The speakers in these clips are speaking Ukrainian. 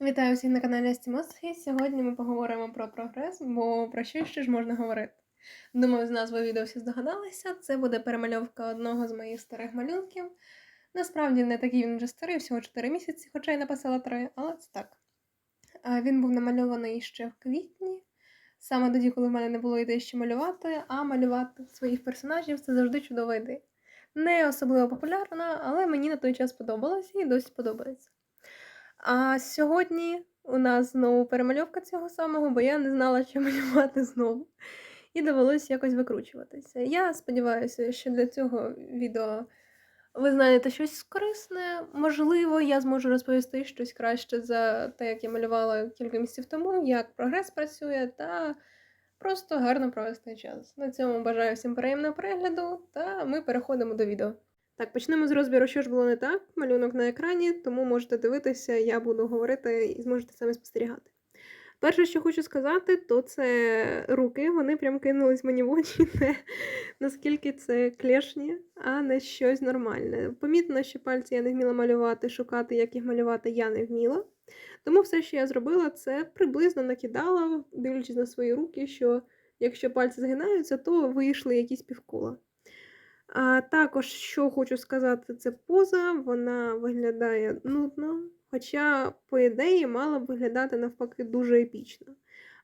Вітаю всіх на каналі Астімос, і сьогодні ми поговоримо про прогрес, бо про що ще ж можна говорити. Думаю, з назви відео всі здогадалися. Це буде перемальовка одного з моїх старих малюнків. Насправді не такий він вже старий, всього 4 місяці, хоча й написала 3, але це так. Він був намальований ще в квітні, саме тоді, коли в мене не було ідеї що малювати, а малювати своїх персонажів це завжди чудова ідея. Не особливо популярна, але мені на той час подобалося і досі подобається. А сьогодні у нас знову перемальовка цього самого, бо я не знала, що малювати знову. І довелося якось викручуватися. Я сподіваюся, що для цього відео ви знаєте щось корисне. Можливо, я зможу розповісти щось краще за те, як я малювала кілька місяців тому, як прогрес працює, та просто гарно провести час. На цьому бажаю всім приємного перегляду, та ми переходимо до відео. Так, почнемо з розбіру, що ж було не так. Малюнок на екрані, тому можете дивитися, я буду говорити і зможете самі спостерігати. Перше, що хочу сказати, то це руки. Вони прям кинулись мені в очі, не наскільки це клешні, а не щось нормальне. Помітно, що пальці я не вміла малювати, шукати, як їх малювати, я не вміла. Тому все, що я зробила, це приблизно накидала, дивлячись на свої руки, що якщо пальці згинаються, то вийшли якісь півкола. А також, що хочу сказати, це поза, вона виглядає нудно, хоча, по ідеї, мала б виглядати навпаки дуже епічно.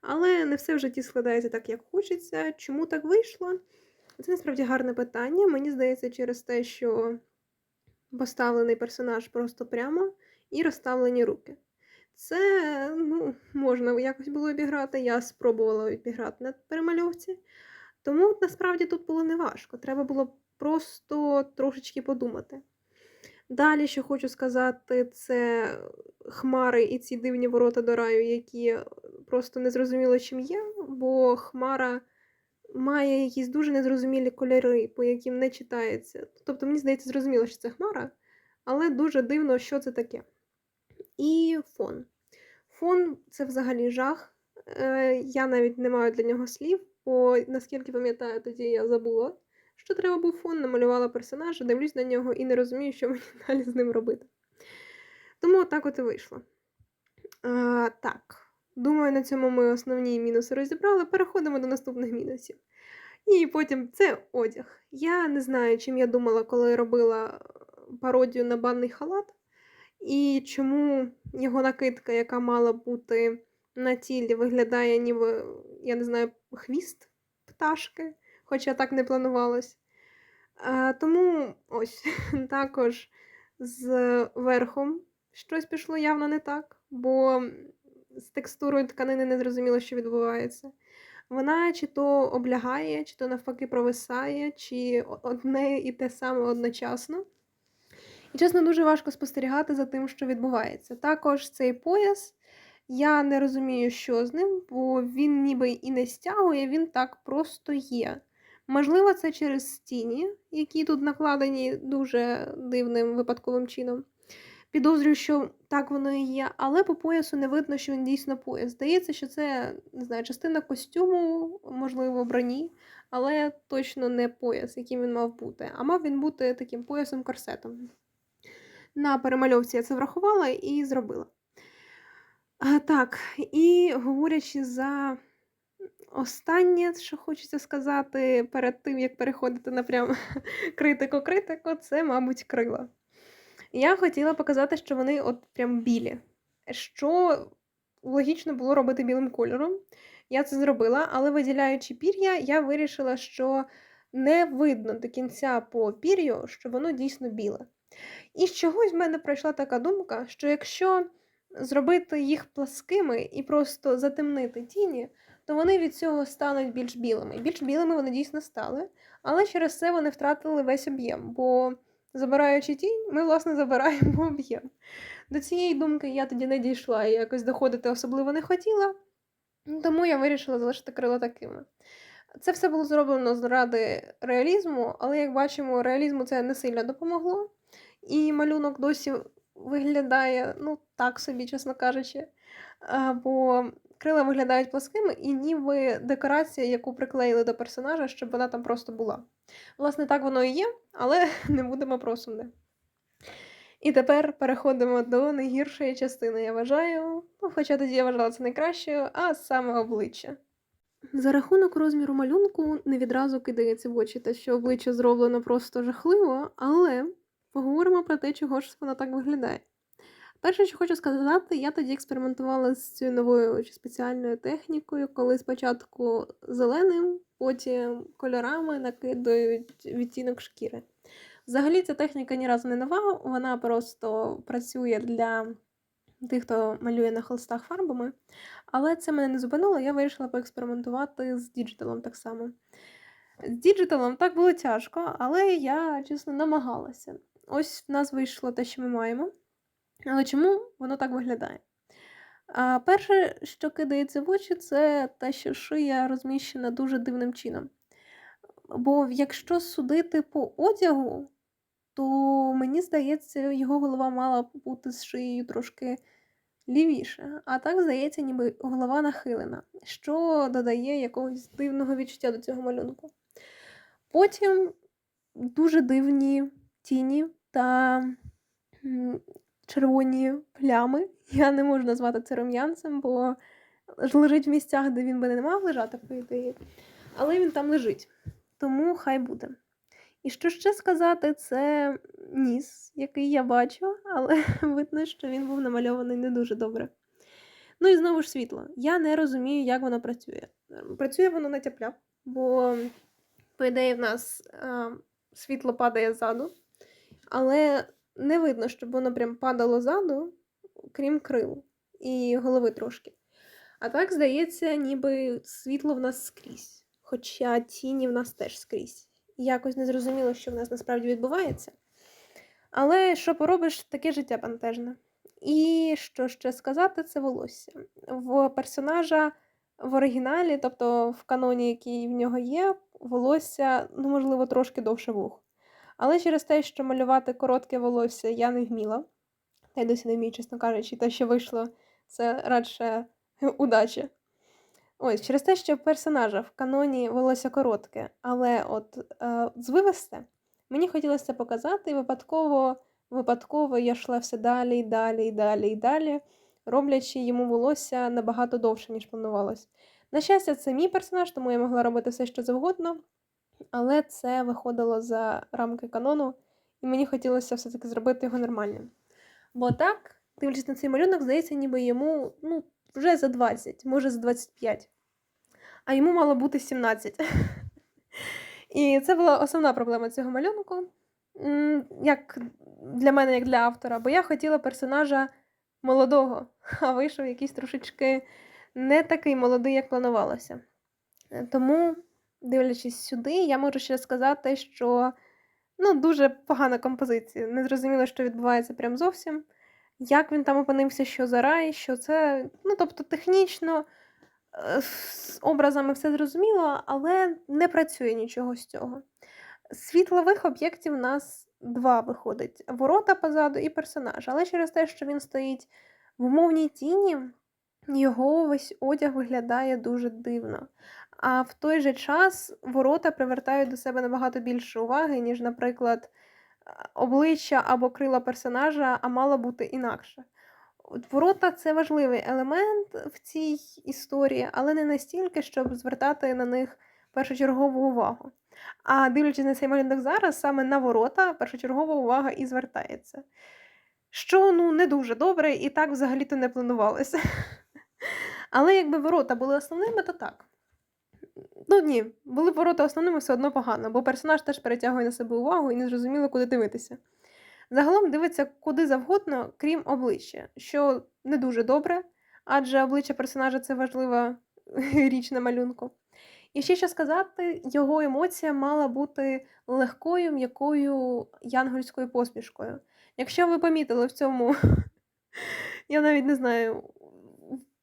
Але не все в житті складається так, як хочеться. Чому так вийшло? Це насправді гарне питання. Мені здається, через те, що поставлений персонаж просто прямо і розставлені руки. Це ну, можна якось було обіграти. Я спробувала обіграти на перемальовці. Тому насправді тут було неважко. Треба було просто трошечки подумати. Далі, що хочу сказати, це хмари і ці дивні ворота до раю, які просто не зрозуміло, чим є, бо хмара має якісь дуже незрозумілі кольори, по яким не читається. Тобто, мені здається, зрозуміло, що це хмара, але дуже дивно, що це таке. І фон. Фон це взагалі жах. Е, Я навіть не маю для нього слів, бо наскільки пам'ятаю, тоді я забула що треба був фон, намалювала персонажа, дивлюсь на нього і не розумію, що мені далі з ним робити. Тому так от і вийшло. А, Так, думаю, на цьому ми основні мінуси розібрали. Переходимо до наступних мінусів. І потім це одяг. Я не знаю, чим я думала, коли робила пародію на банний халат, і чому його накидка, яка мала бути на тілі, виглядає, ніби, я не знаю, хвіст пташки хоча так не планувалось. А, Тому ось також з верхом щось пішло явно не так, бо з текстурою тканини не зрозуміло, що відбувається. Вона чи то облягає, чи то навпаки провисає, чи одне і те саме одночасно. І, чесно, дуже важко спостерігати за тим, що відбувається. Також цей пояс. Я не розумію, що з ним, бо він ніби і не стягує, він так просто є. Можливо, це через стіні, які тут накладені дуже дивним випадковим чином. Підозрюю, що так воно і є, але по поясу не видно, що він дійсно пояс. Здається, що це не знаю, частина костюму, можливо, броні, але точно не пояс, яким він мав бути. А мав він бути таким поясом-корсетом. На перемальовці я це врахувала і зробила. А, Так, і говорячи за Останнє, що хочеться сказати перед тим, як переходити на прям критико-критико, це, мабуть, крила. Я хотіла показати, що вони от прям білі. Що логічно було робити білим кольором. Я це зробила, але виділяючи пір'я, я вирішила, що не видно до кінця по пір'ю, що воно дійсно біле. І з чогось в мене пройшла така думка, що якщо зробити їх пласкими і просто затемнити тіні, то вони від цього стануть більш білими. Більш білими вони дійсно стали, але через це вони втратили весь об'єм, бо забираючи тінь, ми, власне, забираємо об'єм. До цієї думки я тоді не дійшла і якось доходити особливо не хотіла, тому я вирішила залишити крила такими. Це все було зроблено заради реалізму, але, як бачимо, реалізму це не сильно допомогло. І малюнок досі виглядає, ну, так собі, чесно кажучи. Бо Крила виглядають пласкими і ніби декорація, яку приклеїли до персонажа, щоб вона там просто була. Власне, так воно і є, але не будемо про. І тепер переходимо до найгіршої частини, я вважаю. Ну, хоча тоді я вважала це найкращою, а саме обличчя. За рахунок розміру малюнку не відразу кидається в очі те, що обличчя зроблено просто жахливо, але поговоримо про те, чого ж воно так виглядає. Перше, що хочу сказати, я тоді експериментувала з цією новою чи спеціальною технікою, коли спочатку зеленим, потім кольорами накидають відтінок шкіри. Взагалі, ця техніка ні разу не нова, вона просто працює для тих, хто малює на холстах фарбами. Але це мене не зупинило, я вирішила поекспериментувати з діджиталом так само. З діджиталом так було тяжко, але я, чесно, намагалася. Ось в нас вийшло те, що ми маємо. Але чому воно так виглядає? А, перше, що кидається в очі, це те, що шия розміщена дуже дивним чином. Бо якщо судити по одягу, то мені здається, його голова мала бути з шиєю трошки лівіше. А так, здається, ніби голова нахилена, що додає якогось дивного відчуття до цього малюнку. Потім дуже дивні тіні та червоні плями. Я не можу назвати це рум'янцем, бо лежить в місцях, де він би не мав лежати, по ідеї. Але він там лежить. Тому хай буде. І що ще сказати, це ніс, який я бачу, але видно, що він був намальований не дуже добре. Ну і знову ж світло. Я не розумію, як воно працює. Працює воно на тяп бо, по ідеї, в нас а, світло падає ззаду, але не видно, щоб воно прям падало ззаду, крім крил і голови трошки. А так, здається, ніби світло в нас скрізь. Хоча тіні в нас теж скрізь. Якось не зрозуміло, що в нас насправді відбувається. Але що поробиш, таке життя бентежне. І що ще сказати, це волосся. В персонажа в оригіналі, тобто в каноні, який в нього є, волосся, ну, можливо, трошки довше вух. Але через те, що малювати коротке волосся я не вміла, та й досі не вмію, чесно кажучи, те, що вийшло, це радше удача. Ось, через те, що персонажа в каноні волосся коротке, але от е, звивисте, мені хотілося показати, і випадково випадково я йшла все далі і далі, і далі, і далі, роблячи йому волосся набагато довше, ніж планувалось. На щастя, це мій персонаж, тому я могла робити все, що завгодно, але це виходило за рамки канону, і мені хотілося все-таки зробити його нормальним. Бо так, дивлячись на цей малюнок, здається, ніби йому ну, вже за 20, може за 25. А йому мало бути 17. І це була основна проблема цього малюнку. Як для мене, як для автора, бо я хотіла персонажа молодого, а вийшов якийсь трошечки не такий молодий, як планувалося. Тому, дивлячись сюди, я можу ще сказати, що ну, дуже погана композиція. Не зрозуміло, що відбувається прям зовсім. Як він там опинився, що за рай, що це. Ну, тобто, технічно е, з образами все зрозуміло, але не працює нічого з цього. Світлових об'єктів у нас два виходить: ворота позаду і персонаж. Але через те, що він стоїть в умовній тіні, його весь одяг виглядає дуже дивно. А в той же час ворота привертають до себе набагато більше уваги, ніж, наприклад, обличчя або крила персонажа, а мало бути інакше. От Ворота це важливий елемент в цій історії, але не настільки, щоб звертати на них першочергову увагу. А дивлячись на цей малюнок зараз, саме на ворота першочергова увага і звертається. Що ну не дуже добре, і так взагалі-то не планувалося. Але якби ворота були основними, то так. Ну ні, були ворота основними все одно погано, бо персонаж теж перетягує на себе увагу і не зрозуміло, куди дивитися. Загалом дивиться куди завгодно, крім обличчя, що не дуже добре, адже обличчя персонажа це важлива річ на малюнку. І ще що сказати, його емоція мала бути легкою, м'якою янгольською посмішкою. Якщо ви помітили в цьому, я навіть не знаю,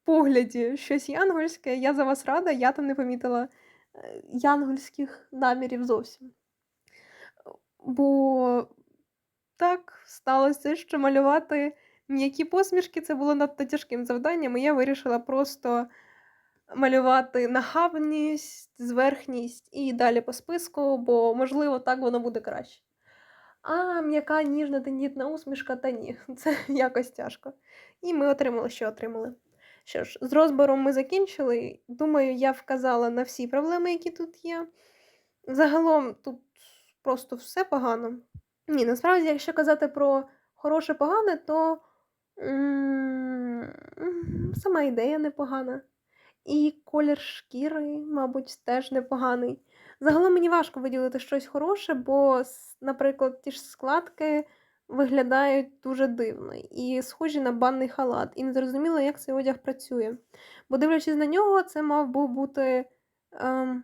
погляді щось янгольське, я за вас рада, я там не помітила е, янгольських намірів зовсім. Бо так сталося, що малювати м'які посмішки це було надто тяжким завданням, і я вирішила просто малювати нахабність, зверхність і далі по списку, бо, можливо, так воно буде краще. А м'яка ніжна тендітна усмішка, та ні, це якось тяжко. І ми отримали, що отримали. Що ж, з розбором ми закінчили. Думаю, я вказала на всі проблеми, які тут є. Загалом тут просто все погано. Ні, насправді, якщо казати про хороше погане, то сама ідея непогана. І колір шкіри, мабуть, теж непоганий. Загалом мені важко виділити щось хороше, бо, наприклад, ті ж складки виглядають дуже дивно і схожі на банний халат. І не зрозуміло, як цей одяг працює. Бо, дивлячись на нього, це мав був бути ем,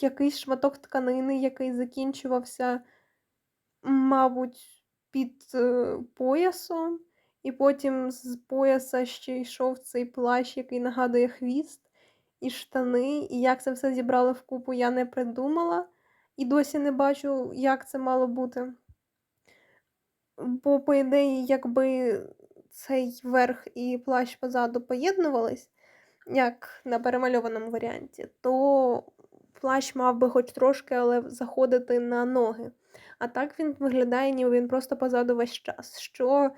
якийсь шматок тканини, який закінчувався, мабуть, під е, поясом, і потім з пояса ще йшов цей плащ, який нагадує хвіст, і штани. І як це все зібрали вкупу, я не придумала. І досі не бачу, як це мало бути. Бо, по ідеї, якби цей верх і плащ позаду поєднувались, як на перемальованому варіанті, то плащ мав би хоч трошки, але заходити на ноги. А так він виглядає, ніби він просто позаду весь час, що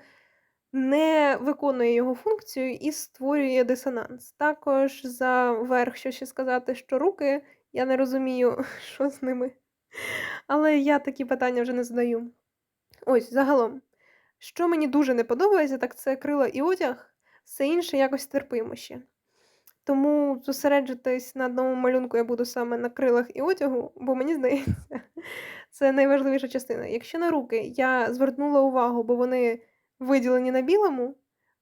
не виконує його функцію і створює дисонанс. Також за верх, що ще сказати, що руки, я не розумію, що з ними. Але я такі питання вже не задаю. Ось, загалом, що мені дуже не подобається, так це крила і одяг, все інше якось терпимо ще. Тому зосереджитись на одному малюнку я буду саме на крилах і одягу, бо мені здається, це найважливіша частина. Якщо на руки я звернула увагу, бо вони виділені на білому,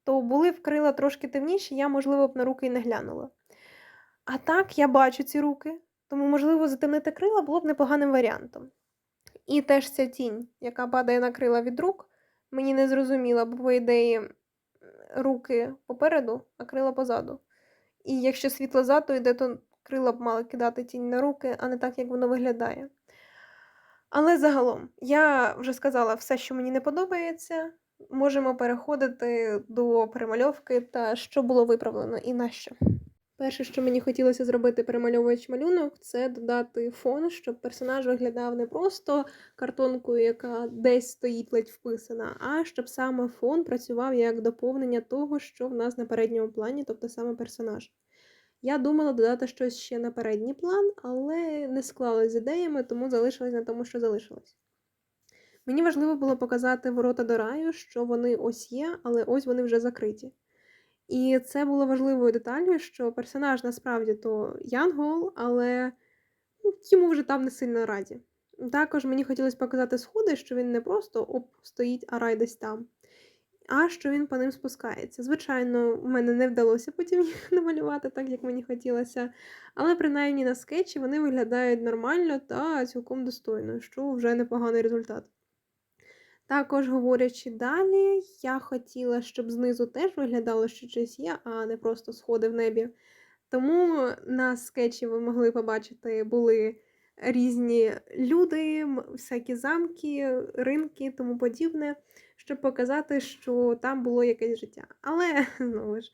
то були в крила трошки темніші, я, можливо, б на руки і не глянула. А так я бачу ці руки, тому, можливо, затемнити крила було б непоганим варіантом. І теж ця тінь, яка падає на крила від рук, мені не зрозуміла, бо по ідеї руки попереду, а крила позаду. І якщо світло ззаду йде, то крила б мали кидати тінь на руки, а не так, як воно виглядає. Але загалом, я вже сказала все, що мені не подобається. Можемо переходити до перемальовки та що було виправлено і на що. Перше, що мені хотілося зробити перемальовуючи малюнок, це додати фон, щоб персонаж виглядав не просто картонкою, яка десь стоїть ледь вписана, а щоб саме фон працював як доповнення того, що в нас на передньому плані, тобто саме персонаж. Я думала додати щось ще на передній план, але не склалось з ідеями, тому залишилось на тому, що залишилось. Мені важливо було показати ворота до раю, що вони ось є, але ось вони вже закриті. І це було важливою деталлю, що персонаж насправді то Янгол, але ну, йому вже там не сильно раді. Також мені хотілося показати сходи, що він не просто оп, стоїть, а рай десь там, а що він по ним спускається. Звичайно, в мене не вдалося потім їх намалювати так, як мені хотілося, але принаймні на скетчі вони виглядають нормально та цілком достойно, що вже непоганий результат. Також, говорячи далі, я хотіла, щоб знизу теж виглядало, що щось є, а не просто сходи в небі. Тому на скетчі ви могли побачити, були різні люди, всякі замки, ринки, тому подібне, щоб показати, що там було якесь життя. Але знову ж,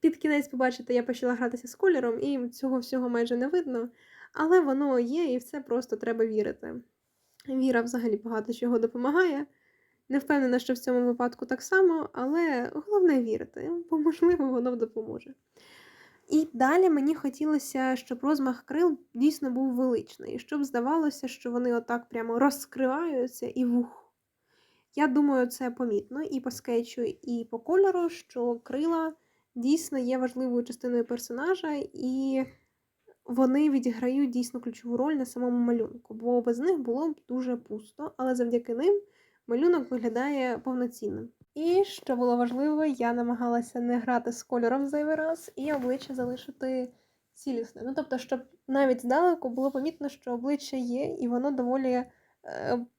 під кінець, побачите, я почала гратися з кольором, і цього всього майже не видно. Але воно є, і в це просто треба вірити. Віра взагалі багато чого допомагає. Не впевнена, що в цьому випадку так само, але головне вірити, бо, можливо, воно допоможе. І далі мені хотілося, щоб розмах крил дійсно був величний, щоб здавалося, що вони отак прямо розкриваються і вух. Я думаю, це помітно і по скетчу, і по кольору, що крила дійсно є важливою частиною персонажа, і вони відіграють дійсно ключову роль на самому малюнку, бо без них було б дуже пусто, але завдяки ним малюнок виглядає повноцінним. І що було важливо, я намагалася не грати з кольором зайвий раз і обличчя залишити цілісне. Ну тобто, щоб навіть здалеку було помітно, що обличчя є, і воно доволі е,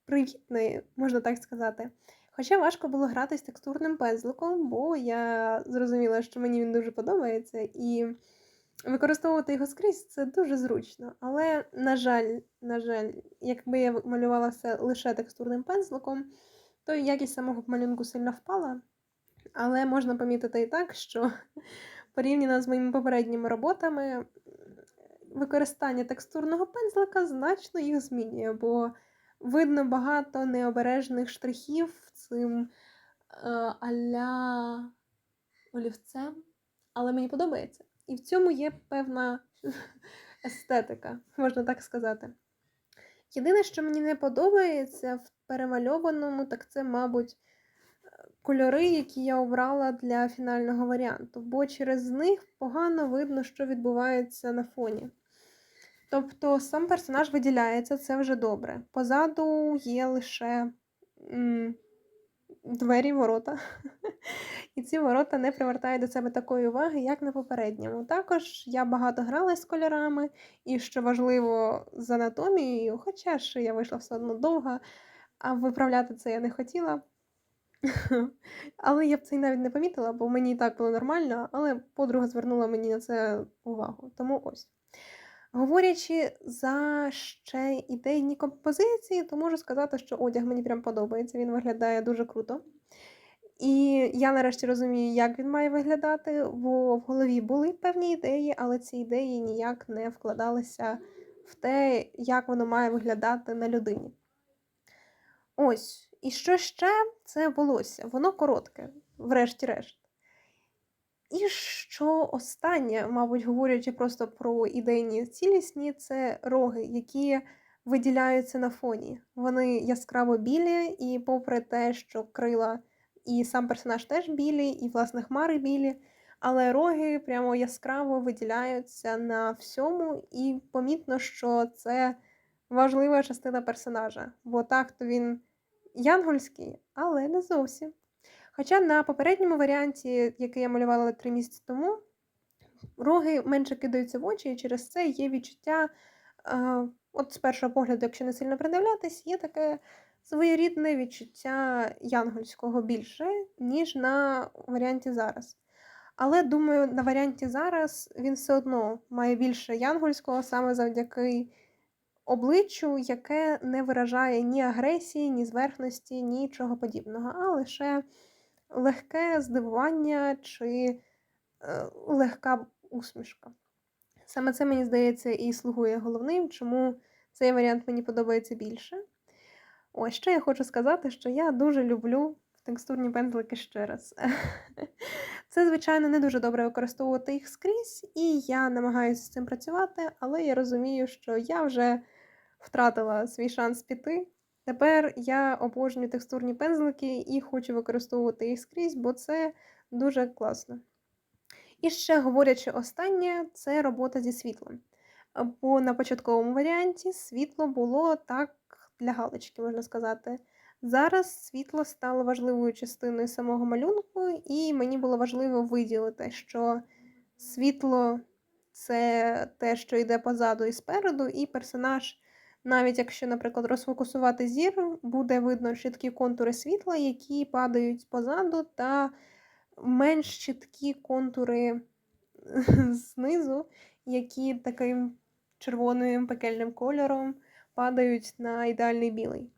привітне, можна так сказати. Хоча важко було грати з текстурним пензликом, бо я зрозуміла, що мені він дуже подобається, і використовувати його скрізь це дуже зручно. Але, на жаль, на жаль, якби я малювала все лише текстурним пензликом, то якість самого малюнку сильно впала. Але можна помітити і так, що порівняно з моїми попередніми роботами, використання текстурного пензлика значно їх змінює, бо видно багато необережних штрихів цим е, аля олівцем, але мені подобається. І в цьому є певна естетика, можна так сказати. Єдине, що мені не подобається в перемальованому, так це, мабуть, кольори, які я обрала для фінального варіанту, бо через них погано видно, що відбувається на фоні. Тобто сам персонаж виділяється, це вже добре. Позаду є лише м, двері ворота. І ці ворота не привертають до себе такої уваги, як на попередньому. Також я багато грала з кольорами, і що важливо з анатомією, хоча ж я вийшла все одно довго, а виправляти це я не хотіла. Але я б це й навіть не помітила, бо мені і так було нормально, але подруга звернула мені на це увагу. Тому ось. Говорячи за ще ідейні композиції, то можу сказати, що одяг мені прям подобається, він виглядає дуже круто. І я нарешті розумію, як він має виглядати, бо в голові були певні ідеї, але ці ідеї ніяк не вкладалися в те, як воно має виглядати на людині. Ось, і що ще це волосся? Воно коротке, врешті-решт. І що останнє, мабуть, говорячи просто про ідейні цілісні, це роги, які виділяються на фоні. Вони яскраво білі, і попри те, що крила і сам персонаж теж білі, і, власне, хмари білі, але роги прямо яскраво виділяються на всьому, і помітно, що це важлива частина персонажа, бо так то він янгольський, але не зовсім. Хоча на попередньому варіанті, який я малювала три місяці тому, роги менше кидаються в очі, і через це є відчуття, е, от з першого погляду, якщо не сильно придивлятись, є таке своєрідне відчуття янгольського більше, ніж на варіанті зараз. Але думаю, на варіанті зараз він все одно має більше янгольського саме завдяки обличчю, яке не виражає ні агресії, ні зверхності, нічого подібного, а лише легке здивування чи е, легка усмішка. Саме це, мені здається, і слугує головним, чому цей варіант мені подобається більше. Ось ще я хочу сказати, що я дуже люблю текстурні пензлики ще раз. Це, звичайно, не дуже добре використовувати їх скрізь, і я намагаюся з цим працювати, але я розумію, що я вже втратила свій шанс піти. Тепер я обожнюю текстурні пензлики і хочу використовувати їх скрізь, бо це дуже класно. І ще, говорячи останнє, це робота зі світлом. Бо на початковому варіанті світло було так для галочки, можна сказати. Зараз світло стало важливою частиною самого малюнку, і мені було важливо виділити, що світло це те, що йде позаду і спереду, і персонаж, навіть якщо, наприклад, розфокусувати зір, буде видно чіткі контури світла, які падають позаду, та менш чіткі контури знизу, які таким червоним пекельним кольором падають на ідеальний білий.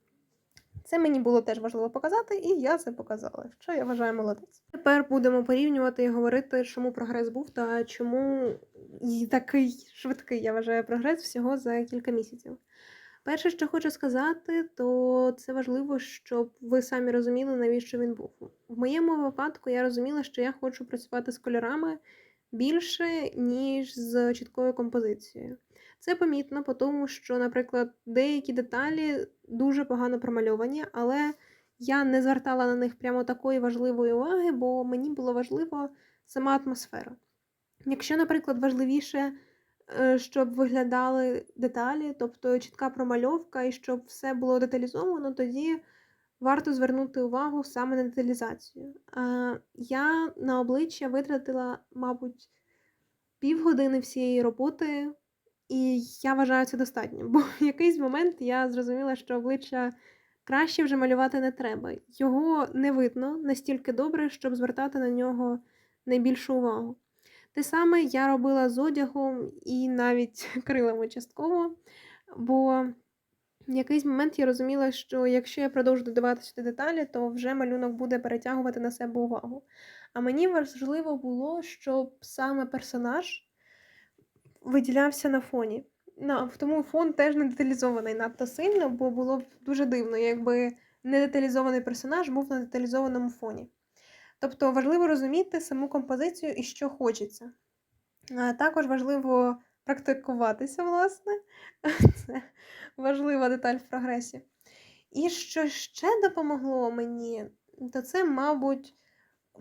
Це мені було теж важливо показати, і я це показала, що я вважаю молодець. Тепер будемо порівнювати і говорити, чому прогрес був та чому і такий швидкий я вважаю прогрес всього за кілька місяців. Перше, що хочу сказати, то це важливо, щоб ви самі розуміли, навіщо він був. В моєму випадку я розуміла, що я хочу працювати з кольорами більше, ніж з чіткою композицією. Це помітно, по тому що, наприклад, деякі деталі дуже погано промальовані, але я не звертала на них прямо такої важливої уваги, бо мені було важливо сама атмосфера. Якщо, наприклад, важливіше, е, щоб виглядали деталі, тобто чітка промальовка і щоб все було деталізовано, тоді варто звернути увагу саме на деталізацію. Я на обличчя витратила, мабуть, півгодини всієї роботи. І я вважаю це достатньо, бо в якийсь момент я зрозуміла, що обличчя краще вже малювати не треба. Його не видно настільки добре, щоб звертати на нього найбільшу увагу. Те саме я робила з одягом і навіть крилами частково, бо в якийсь момент я розуміла, що якщо я продовжу додавати сюди деталі, то вже малюнок буде перетягувати на себе увагу. А мені важливо було, щоб саме персонаж виділявся на фоні. на, тому фон теж не деталізований надто сильно, бо було б дуже дивно, якби недеталізований персонаж був на деталізованому фоні. Тобто важливо розуміти саму композицію і що хочеться. А також важливо практикуватися, власне. Це важлива деталь в прогресі. І що ще допомогло мені, то це, мабуть,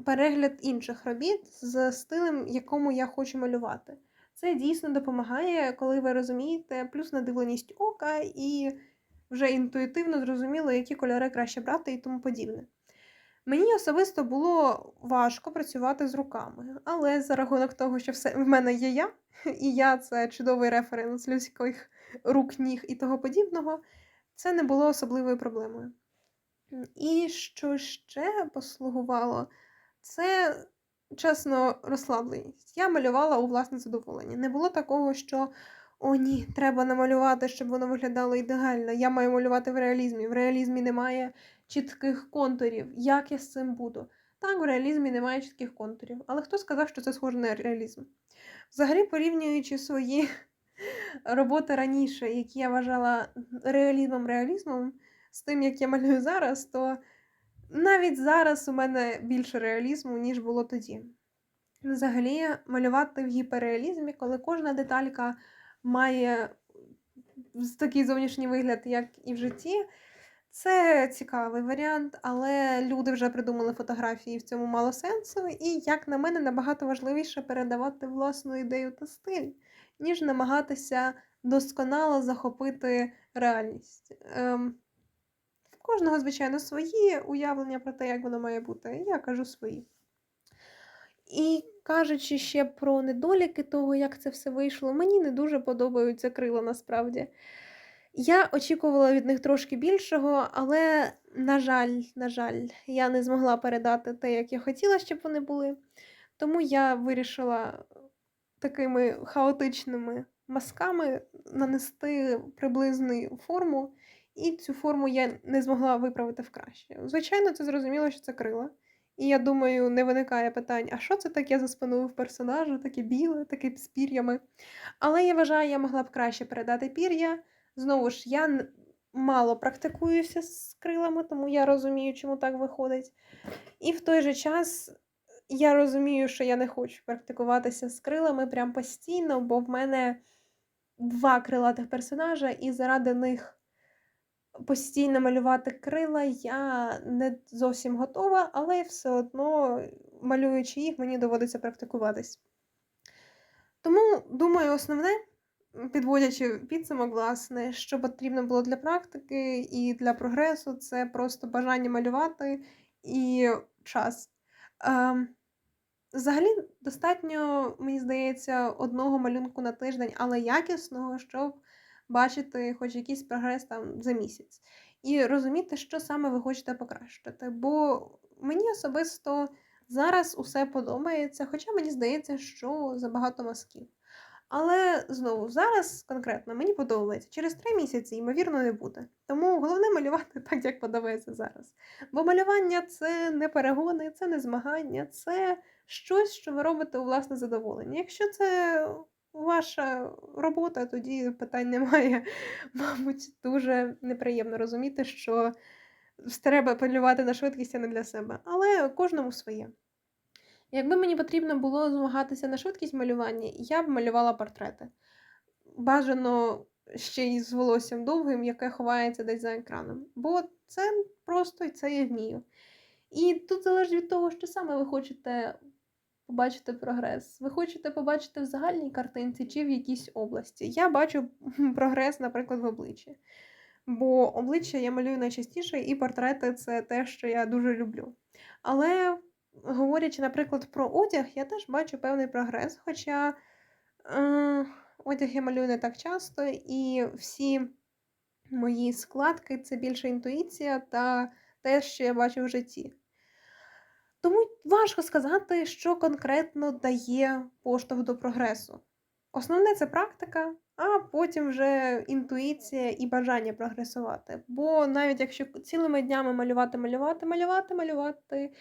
перегляд інших робіт з стилем, якому я хочу малювати. Це дійсно допомагає, коли ви розумієте плюс надивленість ока і вже інтуїтивно зрозуміло, які кольори краще брати і тому подібне. Мені особисто було важко працювати з руками, але за рахунок того, що все в мене є я, і я це чудовий референс людських рук, ніг і того подібного, це не було особливою проблемою. І що ще послугувало, це чесно розслабленість. Я малювала у власне задоволення. Не було такого, що о, ні, треба намалювати, щоб воно виглядало ідеально. Я маю малювати в реалізмі. В реалізмі немає чітких контурів. Як я з цим буду? Так, в реалізмі немає чітких контурів. Але хто сказав, що це схоже на реалізм? Взагалі, порівнюючи свої роботи раніше, які я вважала реалізмом реалізмом, з тим, як я малюю зараз, то навіть зараз у мене більше реалізму, ніж було тоді. Взагалі, малювати в гіперреалізмі, коли кожна деталька має такий зовнішній вигляд, як і в житті. Це цікавий варіант, але люди вже придумали фотографії, в цьому мало сенсу. І, як на мене, набагато важливіше передавати власну ідею та стиль, ніж намагатися досконало захопити реальність. Ем, кожного, звичайно, свої уявлення про те, як воно має бути. Я кажу свої. І кажучи ще про недоліки того, як це все вийшло, мені не дуже подобаються крила насправді. Я очікувала від них трошки більшого, але, на жаль, на жаль, я не змогла передати те, як я хотіла, щоб вони були. Тому я вирішила такими хаотичними мазками нанести приблизну форму, і цю форму я не змогла виправити в краще. Звичайно, це зрозуміло, що це крила. І я думаю, не виникає питань, а що це таке за спиною в персонажа, таке біле, таке з пір'ями. Але я вважаю, я могла б краще передати пір'я. Знову ж, я мало практикуюся з крилами, тому я розумію, чому так виходить. І в той же час я розумію, що я не хочу практикуватися з крилами прям постійно, бо в мене два крилатих персонажа, і заради них постійно малювати крила я не зовсім готова, але все одно, малюючи їх, мені доводиться практикуватись. Тому, думаю, основне, підводячи підсумок, власне, що потрібно було для практики і для прогресу, це просто бажання малювати і час. Ем, Взагалі, достатньо, мені здається, одного малюнку на тиждень, але якісного, щоб бачити хоч якийсь прогрес там за місяць. І розуміти, що саме ви хочете покращити. Бо мені особисто зараз усе подобається, хоча мені здається, що забагато мазків. Але знову зараз конкретно мені подобається. Через три місяці, ймовірно, не буде. Тому головне малювати так, як подобається зараз. Бо малювання це не перегони, це не змагання, це щось, що ви робите у власне задоволення. Якщо це ваша робота, тоді питань немає. Мабуть, дуже неприємно розуміти, що треба полювати на швидкість, а не для себе. Але кожному своє. Якби мені потрібно було змагатися на швидкість малювання, я б малювала портрети. Бажано ще й з волоссям довгим, яке ховається десь за екраном. Бо це просто і це я вмію. І тут залежить від того, що саме ви хочете побачити прогрес. Ви хочете побачити в загальній картинці чи в якійсь області. Я бачу прогрес, наприклад, в обличчі. Бо обличчя я малюю найчастіше, і портрети це те, що я дуже люблю. Але, говорячи, наприклад, про одяг, я теж бачу певний прогрес. Хоча е, одяг я малюю не так часто, і всі мої складки це більше інтуїція та те, що я бачу в житті. Тому важко сказати, що конкретно дає поштовх до прогресу. Основне це практика, а потім вже інтуїція і бажання прогресувати. Бо навіть якщо цілими днями малювати, малювати, малювати, малювати,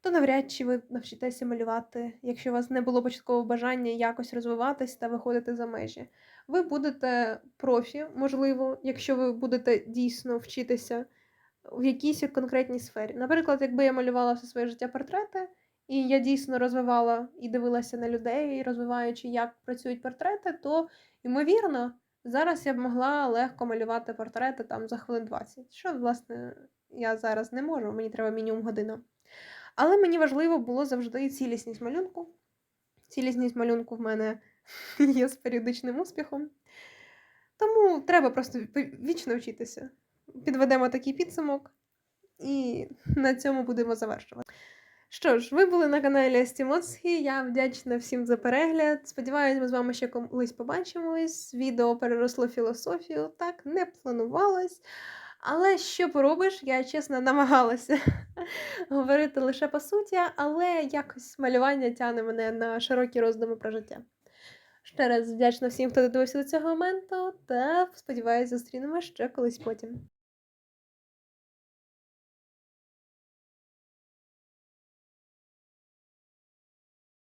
то навряд чи ви навчитеся малювати, якщо у вас не було початкового бажання якось розвиватись та виходити за межі. Ви будете профі, можливо, якщо ви будете дійсно вчитися в якійсь конкретній сфері. Наприклад, якби я малювала все своє життя портрети, і я дійсно розвивала і дивилася на людей, розвиваючи, як працюють портрети, то ймовірно, зараз я б могла легко малювати портрети там за хвилин 20. Що, власне, я зараз не можу, мені треба мінімум година. Але мені важливо було завжди цілісність малюнку. Цілісність малюнку в мене є з періодичним успіхом. Тому треба просто вічно вчитися. Підведемо такий підсумок, і на цьому будемо завершувати. Що ж, ви були на каналі Естімоцхі. Я вдячна всім за перегляд. Сподіваюсь, ми з вами ще колись побачимось. Відео переросло філософію, так не планувалось. Але що поробиш, я чесно намагалася говорити лише по суті, але якось малювання тягне мене на широкі роздуми про життя. Ще раз вдячна всім, хто додивився до цього моменту, та сподіваюся, зустрінемо ще колись потім.